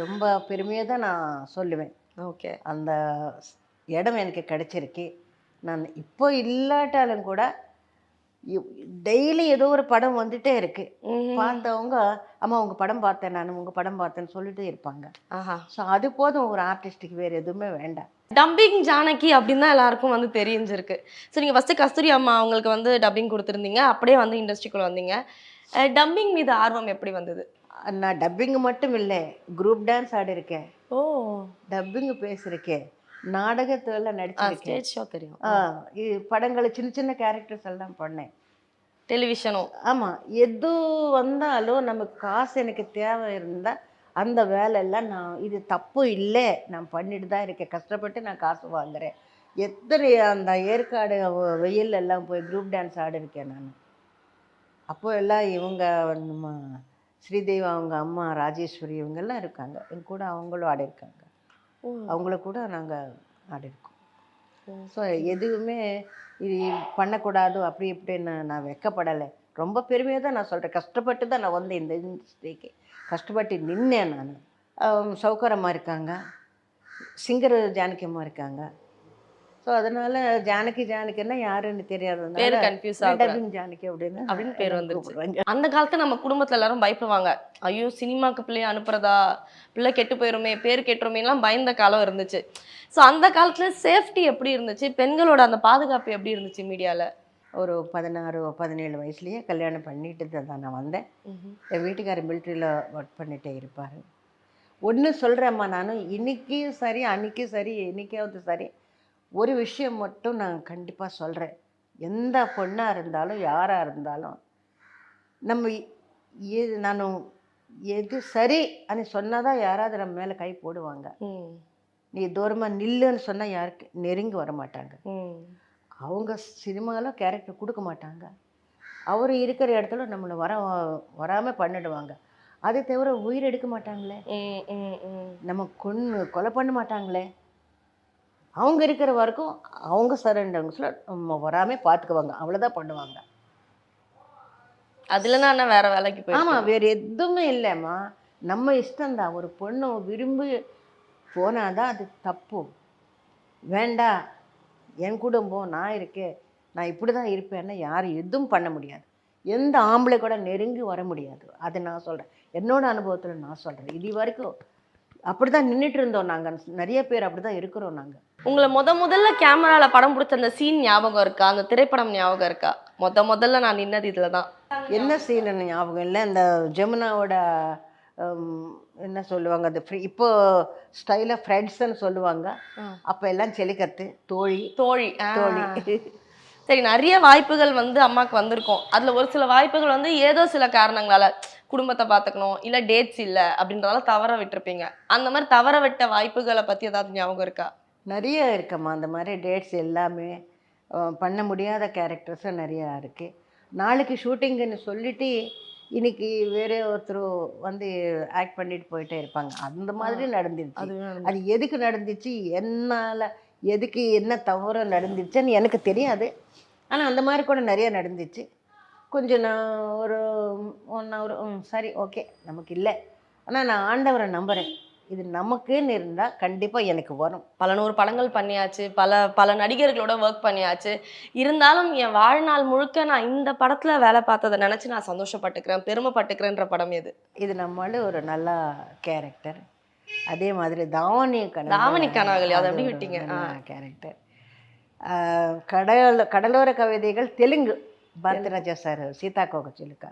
Speaker 3: ரொம்ப பெருமையாக தான் நான் சொல்லுவேன்.
Speaker 4: ஓகே.
Speaker 3: அந்த இடம் எனக்கு கிடைச்சிருக்கு. நான் இப்போ இல்லாட்டாலும் கூட டெய்லி ஏதோ ஒரு படம் வந்துட்டே இருக்கு. பார்த்தவங்க அம்மா உங்க படம் பார்த்தேன் நான் உங்க படம் பார்த்தேன்னு சொல்லிட்டே இருப்பாங்க.
Speaker 4: ஆஹா.
Speaker 3: ஸோ அது போதும் ஒரு ஆர்டிஸ்ட்டுக்கு வேறு எதுவுமே வேண்டாம்.
Speaker 4: டப்பிங் ஜானகி அப்படின்னு தான் எல்லாருக்கும் வந்து தெரிஞ்சிருக்கு. ஸோ நீங்கள் ஃபஸ்ட்டு கஸ்தூரி அம்மா அவங்களுக்கு வந்து டப்பிங் கொடுத்துருந்தீங்க. அப்படியே வந்து இண்டஸ்ட்ரிக்குள்ள வந்தீங்க. டப்பிங் மீது ஆர்வம் எப்படி வந்தது?
Speaker 3: நான் டப்பிங் மட்டும் இல்லை குரூப் டான்ஸ் ஆடிருக்கேன்.
Speaker 4: ஓ.
Speaker 3: டப்பிங் பேசியிருக்கேன் நாடகத்துல நடிச்சிருக்கேன்.
Speaker 4: ஷோ தெரியும்.
Speaker 3: படங்கள் சின்ன சின்ன கேரக்டர்ஸ் எல்லாம் பண்ணேன்.
Speaker 4: டெலிவிஷனும்
Speaker 3: ஆமாம் எது வந்தாலும் நமக்கு காசு எனக்கு தேவை இருந்தால் அந்த வேலையெல்லாம் நான் இது தப்பு இல்லை நான் பண்ணிட்டு தான் இருக்கேன். கஷ்டப்பட்டு நான் காசு வாங்குறேன். எத்தனை அந்த ஏற்காடு வெயில் எல்லாம் போய் குரூப் டான்ஸ் ஆடிருக்கேன் நான். அப்போ எல்லாம் இவங்க ஸ்ரீதேவி அவங்க அம்மா ராஜேஸ்வரி இவங்கெல்லாம் இருக்காங்க. என் கூட அவங்களும் ஆடிருக்காங்க. அவங்கள கூட நாங்கள் ஆடிருக்கோம். ஸோ எதுவுமே இது பண்ணக்கூடாது அப்படி இப்படின்னு நான் வெக்கப்படலை. ரொம்ப பெருமையாக தான் நான் சொல்கிறேன் கஷ்டப்பட்டு தான் நான் வந்தேன் இந்த இண்டஸ்ட்ரிக்கு கஷ்டப்பட்டு நின்னேன் நான். சௌகரம்மா இருக்காங்க. சிங்கர் ஜானகி அம்மா இருக்காங்க. ஸோ அதனால ஜானகி ஜானகின்னா யாருன்னு
Speaker 4: பேர்
Speaker 3: தெரியாததுனால
Speaker 4: கன்ஃபியூஸ் ஆகும்
Speaker 3: ஜானகி அப்படின்னு
Speaker 4: அப்படின்னு பேர் வந்துருச்சு. அந்த காலத்துல நம்ம குடும்பத்துல எல்லாரும் பயப்படுவாங்க. ஐயோ சினிமாக்கு பிள்ளைய அனுப்புறதா? பிள்ளை கெட்டு போயிருமே பேர் கெட்டுருமேலாம் பயந்த காலம் இருந்துச்சு. ஸோ அந்த காலத்துல சேஃப்டி எப்படி இருந்துச்சு? பெண்களோட அந்த பாதுகாப்பு எப்படி இருந்துச்சு மீடியால
Speaker 3: ஒரு பதினாறு பதினேழு வயசுலேயே கல்யாணம் பண்ணிட்டு தான் நான் வந்தேன். என் வீட்டுக்காரர் மிலிட்ரியில் ஒர்க் பண்ணிட்டே இருப்பார். ஒன்று சொல்கிறேம்மா நான் இன்னைக்கும் சரி அன்னைக்கும் சரி என்னைக்காவது சரி. ஒரு விஷயம் மட்டும் நான் கண்டிப்பாக சொல்கிறேன் எந்த பொண்ணாக இருந்தாலும் யாராக இருந்தாலும் நம்ம எது நான் எது சரி అని சொன்னாதான் யாராவது நம்ம மேலே கை போடுவாங்க. நீ தூரமாக நில்லுன்னு சொன்னால் யாருக்கு நெருங்கி வர மாட்டாங்க. அவங்க சினிமாவில் கேரக்டர் கொடுக்க மாட்டாங்க. அவர் இருக்கிற இடத்துல நம்மளை வர வராமல் பண்ணிடுவாங்க. அதை தவிர உயிர் எடுக்க மாட்டாங்களே. நம்ம கொன்று கொலை பண்ண மாட்டாங்களே. அவங்க இருக்கிற வரைக்கும் அவங்க சரண்டவங்க சொல்ல நம்ம வராமல் பார்த்துக்குவாங்க அவ்வளோதான் பண்ணுவாங்க.
Speaker 4: அதுல நான் வேற வேலைக்கு போய்
Speaker 3: ஆமாம் வேறு எதுவுமே இல்லைம்மா. நம்ம இஷ்டம்தான் ஒரு பொண்ணு விரும்பி போனாதான் அது தப்பு. வேண்டாம் என் குடும்பம் நான் இருக்கேன் நான் இப்படி தான் இருப்பேன்னா யாரும் எதுவும் பண்ண முடியாது. எந்த ஆம்பளை கூட நெருங்கி வர முடியாது. அதை நான் சொல்கிறேன் என்னோட அனுபவத்தில் நான் சொல்கிறேன் இது வரைக்கும் அப்படி தான் நின்றுட்டு இருந்தோம் நாங்கள் நிறைய பேர் அப்படி தான் இருக்கிறோம் நாங்கள்
Speaker 4: உங்களை முத முதல்ல கேமரால படம் பிடிச்ச அந்த சீன் ஞாபகம் இருக்கா? அந்த திரைப்படம் ஞாபகம் இருக்கா? முத முதல்ல நான் நின்னது இதுல தான்
Speaker 3: என்ன சீன் ஞாபகம் இல்லை? இந்த ஜமுனாவோட என்ன சொல்லுவாங்க அது ஃப்ரீ இப்போ ஸ்டைலாக ஃப்ரெண்ட்ஸ்ன்னு சொல்லுவாங்க. அப்போ எல்லாம் செலிக்கத்து தோழி.
Speaker 4: தோழி.
Speaker 3: தோழி.
Speaker 4: சரி நிறைய வாய்ப்புகள் வந்து அம்மாக்கு வந்திருக்கும். அதுல ஒரு சில வாய்ப்புகள் வந்து ஏதோ சில காரணங்களால குடும்பத்தை பார்த்துக்கணும் இல்ல டேட்ஸ் இல்ல அப்படின்றதால தவற விட்டுருப்பீங்க. அந்த மாதிரி தவற விட்ட வாய்ப்புகளை பத்தி ஏதாவது ஞாபகம் இருக்கா?
Speaker 3: நிறைய இருக்கம்மா. அந்த மாதிரி டேட்ஸ் எல்லாமே பண்ண முடியாத கேரக்டர்ஸும் நிறையா இருக்குது நாளைக்கு ஷூட்டிங்குன்னு சொல்லிட்டு இன்னைக்கு வேற ஒருத்தர் வந்து ஆக்ட் பண்ணிட்டு போயிட்டே இருப்பாங்க. அந்த மாதிரி நடந்துருச்சு. அது எதுக்கு நடந்துச்சு? என்னால் எதுக்கு என்ன தவறு நடந்துச்சுன்னு எனக்கு தெரியாது. ஆனால் அந்த மாதிரி கூட நிறைய நடந்துச்சு. கொஞ்சம் நான் ஒரு ஒன் ஹவர் ம் சரி ஓகே நமக்கு இல்லை. ஆனால் நான் ஆண்டவரை நம்புகிறேன் இது நமக்குன்னு இருந்தால் கண்டிப்பாக எனக்கு வரும்.
Speaker 4: பல நூறு படங்கள் பண்ணியாச்சு பல பல நடிகர்களோட ஒர்க் பண்ணியாச்சு. இருந்தாலும் என் வாழ்நாள் முழுக்க நான் இந்த படத்துல வேலை பார்த்ததை நினைச்சு நான் சந்தோஷப்பட்டுக்கிறேன் பெருமைப்பட்டுக்கிறேன்ற படம் எது?
Speaker 3: இது நம்மளோட ஒரு நல்ல கேரக்டர் அதே மாதிரி தாவணி கனவு
Speaker 4: தாவணி கனவுகள், அதை எப்படி விட்டீங்க?
Speaker 3: கேரக்டர் கடல் கடலோர கவிதைகள் தெலுங்கு. பாரதிராஜா சார் சீதா கோகச்சிலுக்கா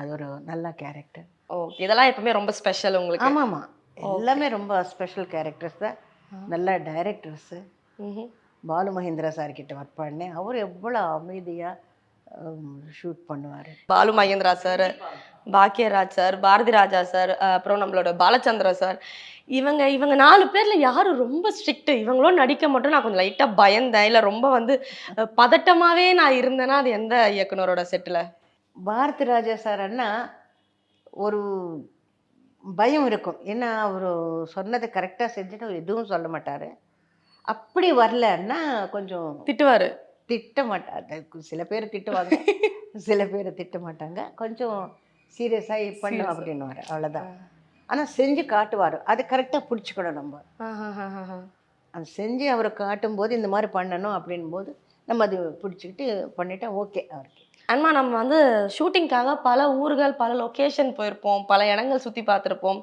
Speaker 3: அது ஒரு நல்ல கேரக்டர்
Speaker 4: ஓகே இதெல்லாம் எப்பவுமே ரொம்ப ஸ்பெஷல் உங்களுக்கு.
Speaker 3: ஆமாம்மா எல்லாமே ரொம்ப ஸ்பெஷல் கேரக்டர்ஸ் தான். நல்ல டைரக்டர்ஸு. பாலு மகேந்திரா சார் கிட்ட ஒர்க் பண்ணேன். அவர் எவ்வளோ அமைதியாக ஷூட் பண்ணுவார்.
Speaker 4: Balu Mahendra sir Bhagyaraj sir Bharathi Raja sir அப்புறம் நம்மளோட பாலச்சந்திர சார் இவங்க இவங்க நாலு பேர்ல யாரு ரொம்ப ஸ்ட்ரிக்ட் இவங்களும் நடிக்க மட்டும் நான் கொஞ்சம் லைட்டா பயந்தேன். இல்ல ரொம்ப வந்து அஹ், பதட்டமாவே நான் இருந்தேன்னா அது எந்த இயக்குனரோட செட்டுல
Speaker 3: பாரதி ராஜா சார் அண்ணா ஒரு பயம் இருக்கும். ஏன்னா அவர் சொன்னதை கரெக்டாக செஞ்சுட்டு அவர் எதுவும் சொல்ல மாட்டார். அப்படி வரலன்னா கொஞ்சம்
Speaker 4: திட்டுவாரு.
Speaker 3: திட்ட மாட்டார். சில பேர் திட்டுவாங்க. சில பேர் திட்ட மாட்டாங்க. கொஞ்சம் சீரியஸாக பண்ணு
Speaker 4: Serious ஆ.
Speaker 3: அப்படின்னுவார். அவ்வளோதான் ஆனால் செஞ்சு காட்டுவார். அது கரெக்டாக பிடிச்சிக்கணும் நம்ம. அது செஞ்சு அவரை காட்டும்போது இந்த மாதிரி பண்ணணும் அப்படின் போது நம்ம அது பிடிச்சிக்கிட்டு பண்ணிட்டா ஓகே அவருக்கு.
Speaker 4: அம்மா நம்ம வந்து ஷூட்டிங்காக பல ஊர்கள் பல லொக்கேஷன் போயிருப்போம். பல இடங்கள் சுற்றி பார்த்துருப்போம்.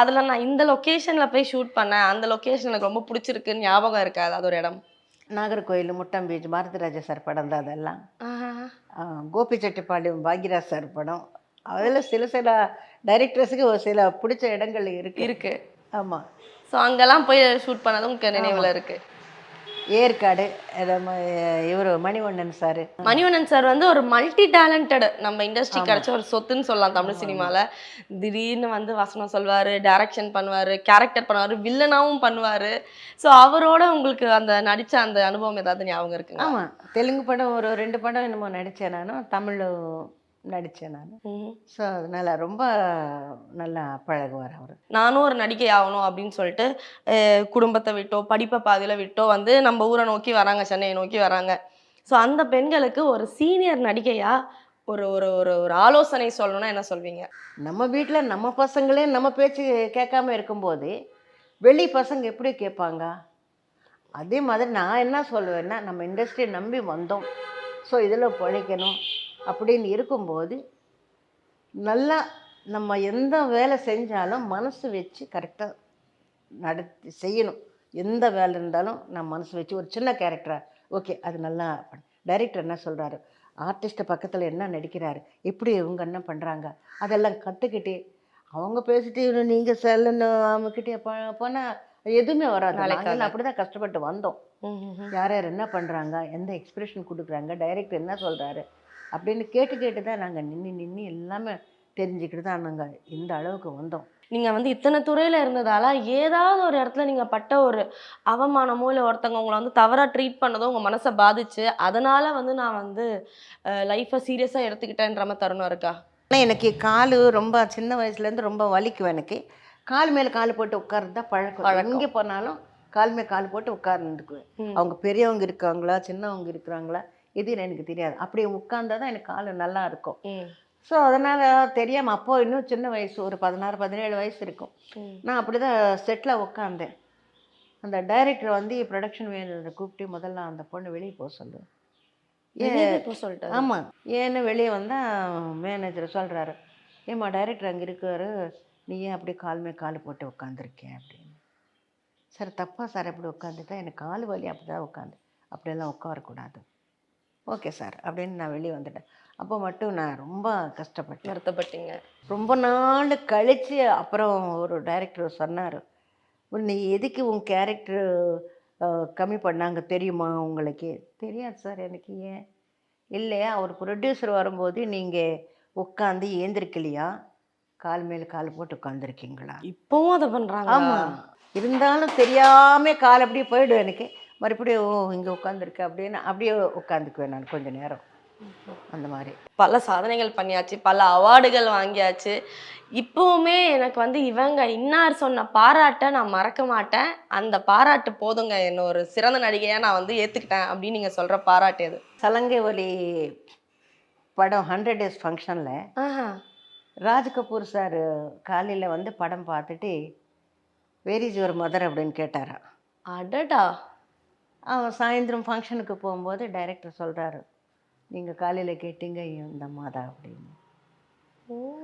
Speaker 4: அதில் நான் இந்த லொக்கேஷனில் போய் ஷூட் பண்ணேன். அந்த லொக்கேஷன் எனக்கு ரொம்ப பிடிச்சிருக்குன்னு ஞாபகம் இருக்காது அது ஒரு இடம்?
Speaker 3: நாகர்கோயில் முட்டம் பீச் பாரதிராஜா சார் படம் தான் அதெல்லாம். கோபி செட்டிப்பாளையம் பாக்யராஜ் சார் படம். அதில் சில சில டைரக்டர்ஸுக்கு ஒரு சில பிடிச்ச இடங்கள் இருக்கு.
Speaker 4: இருக்கு.
Speaker 3: ஆமாம்
Speaker 4: ஸோ அங்கெல்லாம் போய் ஷூட் பண்ணதும் உங்களுக்கு நினைவில் இருக்கு.
Speaker 3: ஏற்காடு இவர் மணிவண்ணன் சார்.
Speaker 4: மணிவண்ணன் சார் வந்து ஒரு மல்டி டேலண்டட் நம்ம இண்டஸ்ட்ரி கிடைச்ச ஒரு சொத்துன்னு சொல்லலாம் தமிழ் சினிமால. திடீர்னு வந்து வசனம் சொல்வாரு டைரக்ஷன் பண்ணுவாரு கேரக்டர் பண்ணுவாரு வில்லனாவும் பண்ணுவாரு. ஸோ அவரோட உங்களுக்கு அந்த நடிச்ச அந்த அனுபவம் ஏதாவது ஞாபகம் இருக்குங்க
Speaker 3: ஆமாம் தெலுங்கு படம் ஒரு ரெண்டு படம் என்னமோ நடித்தேன் நானும் தமிழும் நடித்தேன் நான். ஸோ அதனால் ரொம்ப நல்லா பழகுவார் அவர்.
Speaker 4: நானும் ஒரு நடிகை ஆகணும் அப்படின்னு சொல்லிட்டு குடும்பத்தை விட்டோ படிப்பை பாதியில விட்டோ வந்து நம்ம ஊரை நோக்கி வராங்க சென்னையை நோக்கி வராங்க. ஸோ அந்த பெண்களுக்கு ஒரு சீனியர் நடிகையா ஒரு ஒரு ஒரு ஒரு ஆலோசனை சொல்லணும்னா என்ன சொல்வீங்க?
Speaker 3: நம்ம வீட்டில் நம்ம பசங்களே நம்ம பேச்சு கேட்காம இருக்கும்போது வெளி பசங்க எப்படி கேட்பாங்க? அதே மாதிரி நான் என்ன சொல்லுவேன்னா நம்ம இண்டஸ்ட்ரியை நம்பி வந்தோம். ஸோ இதில் பிழைக்கணும். அப்படின்னு இருக்கும்போது நல்லா நம்ம எந்த வேலை செஞ்சாலும் மனசு வச்சு கரெக்டாக நடத்தி செய்யணும். எந்த வேலை இருந்தாலும் நான் மனசு வச்சு ஒரு சின்ன கேரக்டராக ஓகே அது நல்லா டைரக்டர் என்ன சொல்கிறாரு ஆர்டிஸ்ட்டு பக்கத்தில் என்ன நடிக்கிறாரு? எப்படி இவங்க என்ன பண்ணுறாங்க அதெல்லாம் கற்றுக்கிட்டு அவங்க பேசிட்டு நீங்கள் செல்லுன்னு அவங்கக்கிட்டே போனால் எதுவுமே வராது. நாங்கள் அப்படி தான் கஷ்டப்பட்டு வந்தோம். யார் யார் என்ன பண்ணுறாங்க எந்த எக்ஸ்பிரஷன் கொடுக்குறாங்க? டைரக்டர் என்ன சொல்கிறாரு அப்படின்னு கேட்டு கேட்டு தான் நாங்கள் நின்று நின்று எல்லாமே தெரிஞ்சுக்கிட்டு தான் நாங்கள் இந்த அளவுக்கு வந்தோம்.
Speaker 4: நீங்க வந்து இத்தனை துறையில இருந்ததால ஏதாவது ஒரு இடத்துல நீங்க பட்ட ஒரு அவமானமோ இல்லை ஒருத்தவங்க உங்களை வந்து தவறா ட்ரீட் பண்ணதோ உங்க மனசை பாதிச்சு அதனால வந்து நான் வந்து லைஃப்பை சீரியஸா எடுத்துக்கிட்டேன்ற மாதிரி தருணம் இருக்கா?
Speaker 3: ஆனால் எனக்கு கால் ரொம்ப சின்ன வயசுலேருந்து ரொம்ப வலிக்கும் எனக்கு. கால் மேலே கால் போட்டு உட்கார்றது தான் பழக்கம். எங்கே போனாலும் கால் மேல் கால் போட்டு உட்கார்ந்துக்குவேன். அவங்க பெரியவங்க இருக்காங்களா சின்னவங்க இருக்கிறாங்களா இது எனக்கு தெரியாது. அப்படி உட்கார்ந்தா தான் எனக்கு கால் நல்லா இருக்கும்.
Speaker 4: ம்.
Speaker 3: ஸோ அதனால் தெரியாமல் அப்போ இன்னும் சின்ன வயசு ஒரு பதினாறு பதினேழு வயசு இருக்கும்.
Speaker 4: ம்.
Speaker 3: நான் அப்படி தான் செட்டில் உட்காந்தேன் அந்த டைரக்டர் வந்து ப்ரொடக்ஷன் மேனேஜரை கூப்பிட்டு முதல்ல அந்த பொண்ணு வெளியே போக சொல்லு.
Speaker 4: போக சொல்லிட்டாரு.
Speaker 3: ஆமாம் ஏன்னு வெளியே வந்தால் மேனேஜர் சொல்கிறாரு ஏம்மா டைரக்டர் அங்கே இருக்காரு. நீ ஏன் அப்படி கால் மேல் கால் போட்டு உட்காந்துருக்கேன் அப்படின்னு. சார் தப்பா சார் அப்படி உட்காந்துட்டா எனக்கு கால் வலி அப்படி தான் உட்காந்து அப்படியெல்லாம் உட்காரக்கூடாது. ஓகே சார் அப்படின்னு நான் வெளியே வந்துட்டேன். அப்போ மட்டும் நான் ரொம்ப கஷ்டப்பட்டேன்.
Speaker 4: வருத்தப்பட்டீங்க.
Speaker 3: ரொம்ப நாள் கழித்து அப்புறம் ஒரு டைரக்டர் சொன்னார் நீ எதுக்கு உன் கேரக்டர் கம்மி பண்ணாங்க தெரியுமா உங்களுக்கு? தெரியாது சார் எனக்கு ஏன்? இல்லையா அவர் ப்ரொடியூசர் வரும்போது நீங்கள் உட்காந்து ஏந்திருக்கலையா? கால் மேலே கால் போட்டு உட்காந்துருக்கீங்களா
Speaker 4: இப்பவும் அதை பண்றாங்க
Speaker 3: ஆமாம் இருந்தாலும் தெரியாமல் கால் அப்படியே போயிடும் எனக்கு. மறுபடியும் ஓ இங்கே உட்காந்துருக்க அப்படின்னு அப்படியே உட்காந்துக்குவேன் நான் கொஞ்ச நேரம். அந்த மாதிரி.
Speaker 4: பல சாதனைகள் பண்ணியாச்சு பல அவார்டுகள் வாங்கியாச்சு. இப்போவுமே எனக்கு வந்து இவங்க இன்னார் சொன்ன பாராட்டை நான் மறக்க மாட்டேன். அந்த பாராட்டு போதுங்க என்ன ஒரு சிறந்த நடிகையா நான் வந்து ஏத்துக்கிட்டேன் அப்படின்னு நீங்க சொல்ற பாராட்டு எது?
Speaker 3: சலங்கை ஒலி படம் ஹண்ட்ரட் டேஸ் ஃபங்க்ஷனில்
Speaker 4: ஆஹா.
Speaker 3: ராஜ் கபூர் சார் காலையில் வந்து படம் பார்த்துட்டு வெரி யுவர் மதர் அப்படின்னு கேட்டாராம்.
Speaker 4: அடடா.
Speaker 3: அவன் சாயந்தரம் ஃபங்க்ஷனுக்கு போகும்போது டைரக்டர் சொல்கிறாரு நீங்கள் காலையில் கேட்டீங்க இந்த மாதா அப்படின்னு.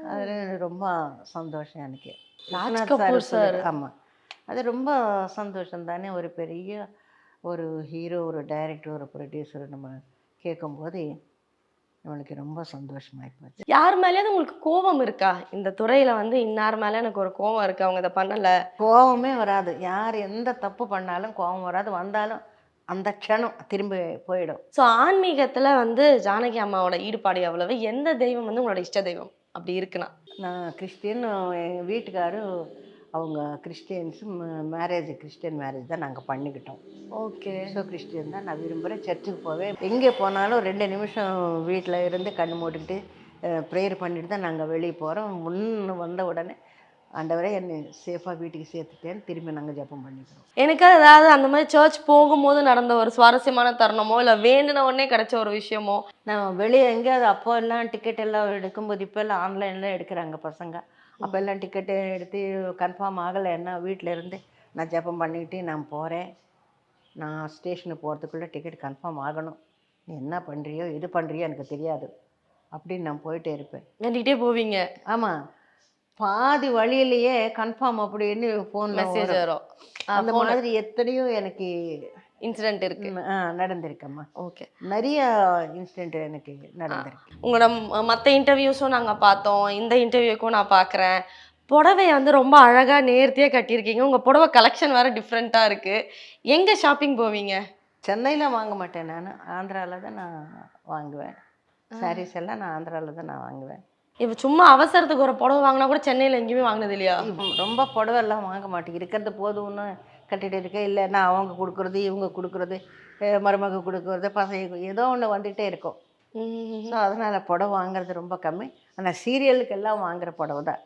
Speaker 3: அது ரொம்ப சந்தோஷம் எனக்கு.
Speaker 4: ராஜ்
Speaker 3: விஸ்வநாத்
Speaker 4: கபூர்
Speaker 3: சொல்லு-
Speaker 4: sir.
Speaker 3: ஆமா. அது ரொம்ப சந்தோஷம் தானே ஒரு பெரிய ஒரு ஹீரோ ஒரு டைரக்டர் ஒரு ப்ரொடியூசர் நம்ம கேட்கும்போது நம்மளுக்கு ரொம்ப சந்தோஷமாயி போச்சு.
Speaker 4: யார் மேலேயாவது உங்களுக்கு கோபம் இருக்கா? இந்த துறையில வந்து இன்னார் மேல எனக்கு ஒரு கோபம் இருக்கு அவங்க இதை பண்ணல.
Speaker 3: கோவமே வராது. யார் எந்த தப்பு பண்ணாலும் கோவம் வராது. வந்தாலும் அந்த க்ஷணம் திரும்பி போயிடும்.
Speaker 4: ஸோ ஆன்மீகத்துல வந்து ஜானகி அம்மாவோட ஈடுபாடு எவ்வளவு? எந்த தெய்வம் வந்து உங்களோட இஷ்ட தெய்வம்? அப்படி இருக்குன்னா.
Speaker 3: நான் கிறிஸ்டின் எங்கள் வீட்டுக்காரு அவங்க கிறிஸ்டியன்ஸு மேரேஜ் கிறிஸ்டியன் மேரேஜ் தான் நாங்கள் பண்ணிக்கிட்டோம்.
Speaker 4: ஓகே.
Speaker 3: ஸோ கிறிஸ்டியன் தான் நான் விரும்புகிறேன் சர்ச்சுக்கு போவேன் எங்கே போனாலும் ரெண்டு நிமிஷம் வீட்டில் இருந்து கண்ணு மூடிக்கிட்டு ப்ரேயர் பண்ணிட்டு தான் நாங்கள் வெளியே போகிறோம் முன்னு வந்த உடனே ஆண்டவரே என்னை சேஃபாக வீட்டுக்கு சேர்த்துட்டேன்னு திரும்பி நாங்கள் ஜெபம் பண்ணிக்கிறோம்.
Speaker 4: எனக்கு ஏதாவது அந்த மாதிரி சர்ச் போகும்போது நடந்த ஒரு சுவாரஸ்யமான தருணமோ இல்லை வேண்டின உடனே கிடைச்ச ஒரு விஷயமோ?
Speaker 3: நான் வெளியே எங்கேயாவது அப்போ எல்லாம் டிக்கெட் எல்லாம் எடுக்கும்போது இப்போ எல்லாம் ஆன்லைனில் எடுக்கிறாங்க பசங்க. அப்போ எல்லாம் டிக்கெட்டு எடுத்து கன்ஃபார்ம் ஆகலைன்னா வீட்டில் இருந்து நான் ஜெபம் பண்ணிக்கிட்டு நான் போகிறேன் நான் ஸ்டேஷனுக்கு போகிறதுக்குள்ளே டிக்கெட் கன்ஃபார்ம் ஆகணும். நீ என்ன பண்ணுறியோ எது பண்ணுறியோ எனக்கு தெரியாது. அப்படின்னு நான் போயிட்டே இருப்பேன்.
Speaker 4: வேண்டிகிட்டே போவீங்க.
Speaker 3: ஆமாம் பாதி வழியிலேயே கன்ஃபார்ம் அப்படின்னு ஃபோனில்
Speaker 4: மெசேஜ் வரும்.
Speaker 3: அந்த மாதிரி எத்தனையோ எனக்கு
Speaker 4: இன்சிடென்ட் இருக்கு.
Speaker 3: நடந்திருக்கம்மா.
Speaker 4: ஓகே
Speaker 3: நிறைய இன்சிடென்ட் எனக்கு நடந்திருக்கு.
Speaker 4: உங்களோட ம- மத்த இன்டர்வியூஸும் நாங்க பார்த்தோம். இந்த இன்டர்வியூக்கும் நான் பார்க்குறேன். புடவைய வந்து ரொம்ப அழகா நேர்த்தியா கட்டியிருக்கீங்க. உங்க புடவை கலெக்ஷன் வேற டிஃப்ரெண்ட்டா இருக்கு. எங்க ஷாப்பிங் போவீங்க?
Speaker 3: சென்னையில் வாங்க மாட்டேன் நான். ஆந்திராவில் தான் நான் வாங்குவேன். சாரீஸ் எல்லாம் நான் ஆந்திராவில் தான் நான் வாங்குவேன்.
Speaker 4: இப்போ சும்மா அவசரத்துக்கு ஒரு புடவை வாங்கினா கூட சென்னையில எங்கேயுமே வாங்கினது இல்லையா?
Speaker 3: ரொம்ப புடவெல்லாம் வாங்க மாட்டேன் இருக்கிறது போதும்னு கட்டிட்டு இருக்கேன். இல்லை நான் அவங்க கொடுக்குறது இவங்க கொடுக்குறது மருமக கொடுக்குறது பசங்க ஏதோ ஒன்று வந்துகிட்டே இருக்கும். ஸோ அதனால் புடவை வாங்குறது ரொம்ப கம்மி. ஆனால் சீரியலுக்கெல்லாம் வாங்குற புடவை தான்.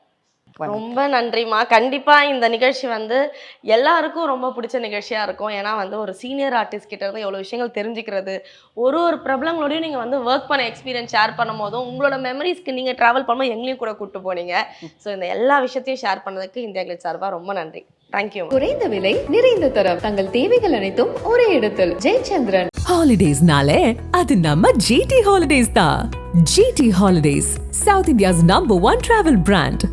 Speaker 4: ரொம்ப நன்றிம்மா. கண்டிப்பா இந்த நிகழ்ச்சி வந்து எல்லாருக்கும் ரொம்ப பிடிச்ச நிகழ்ச்சியா இருக்கும். ஏன்னா வந்து ஒரு சீனியர் ஆர்டிஸ்ட் கிட்ட இருந்து எவ்வளவு விஷயங்கள் தெரிஞ்சுக்கிறது. ஒரு ஒரு பிரபலங்களோடயும் நீங்க வந்து ஒர்க் பண்ண எக்ஸ்பீரியன்ஸ் ஷேர் பண்ணும் போதும் உங்களோட மெமரிஸ்க்கு நீங்க டிராவல் பண்ணும்போது எங்களையும் கூட கூட்டு போனீங்க. ஸோ இந்த எல்லா விஷயத்தையும் ஷேர் பண்ணதுக்கு இந்தியா கிளிட் சார்பா ரொம்ப நன்றி. தேங்க்யூ
Speaker 1: குறைந்த விலை நிறைந்த தரம். தங்கள் தேவைகள் அனைத்தும் ஒரே இடத்தில். ஜெயச்சந்திரன்.
Speaker 2: ஹாலிடேஸ்னாலே அது நம்ம ஜிடி ஹாலிடேஸ் தான். GT holidays south India's number one travel brand